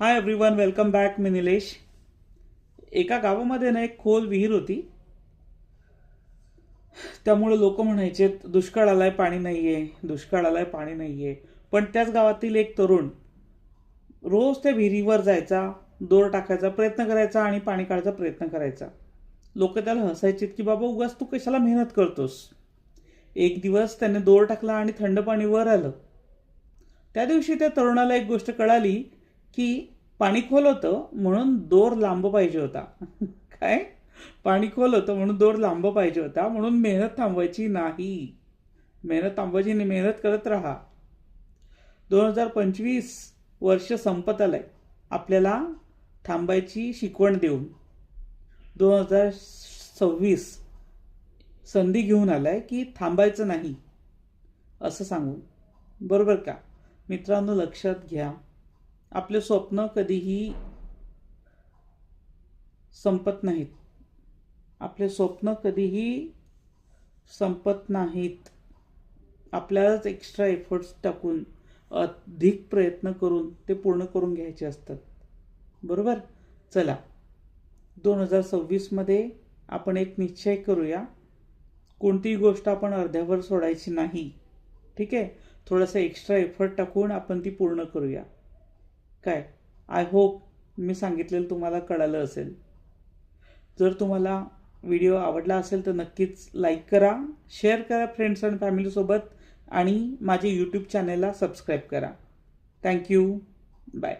हाय everyone welcome back मी निलेश. एका गावामध्ये ना एक खोल विहीर होती. त्यामुळे लोक म्हणायचे दुष्काळ आलाय पाणी नाही आहे दुष्काळ आलाय पाणी नाही आहे पण त्याच गावातील एक तरुण रोज त्या विहिरीवर जायचा दोर टाकायचा प्रयत्न करायचा आणि पाणी काढायचा प्रयत्न करायचा. लोक त्याला हसायचे की बाबा उगाच तू कशाला मेहनत करतोस? एक दिवस त्याने दोर टाकला आणि थंड पाणी वर आलं. त्या दिवशी त्या तरुणाला एक गोष्ट कळाली की पाणी खोल होतं म्हणून दोर लांब पाहिजे होता. काय? पाणी खोल होतं म्हणून दोर लांब पाहिजे होता म्हणून मेहनत थांबवायची नाही. मेहनत थांबवायची नाही मेहनत करत राहा. दोन हजार पंचवीस वर्ष संपत आलं आहे आपल्याला थांबायची शिकवण देऊन दोन हजार सव्वीस संधी घेऊन आलाय की थांबायचं नाही असं सांगून. बरोबर का? मित्रांनो लक्षात घ्या. आपले स्वप्न कधीही संपत नाहीत. आपले स्वप्न कधीही संपत नाहीत. आपल्यालाच एक्स्ट्रा एफर्ट्स टाकून अधिक प्रयत्न करून ते पूर्ण करून घ्यायचे असतात. बरोबर? चला. दोन हजार सव्वीसमध्ये आपण एक निश्चय करूया. कोणतीही गोष्ट आपण अर्ध्यावर सोडायची नाही. ठीक आहे? थोडंसं एक्स्ट्रा एफर्ट टाकून आपण ती पूर्ण करूया. काय? आय होप मी सांगितलेलं तुम्हाला कळालं असेल. जर तुम्हाला व्हिडिओ आवडला असेल तर नक्कीच लाईक करा शेअर करा फ्रेंड्स आणि फॅमिलीसोबत आणि माझे यूट्यूब चॅनेलला सबस्क्राईब करा. Thank you bye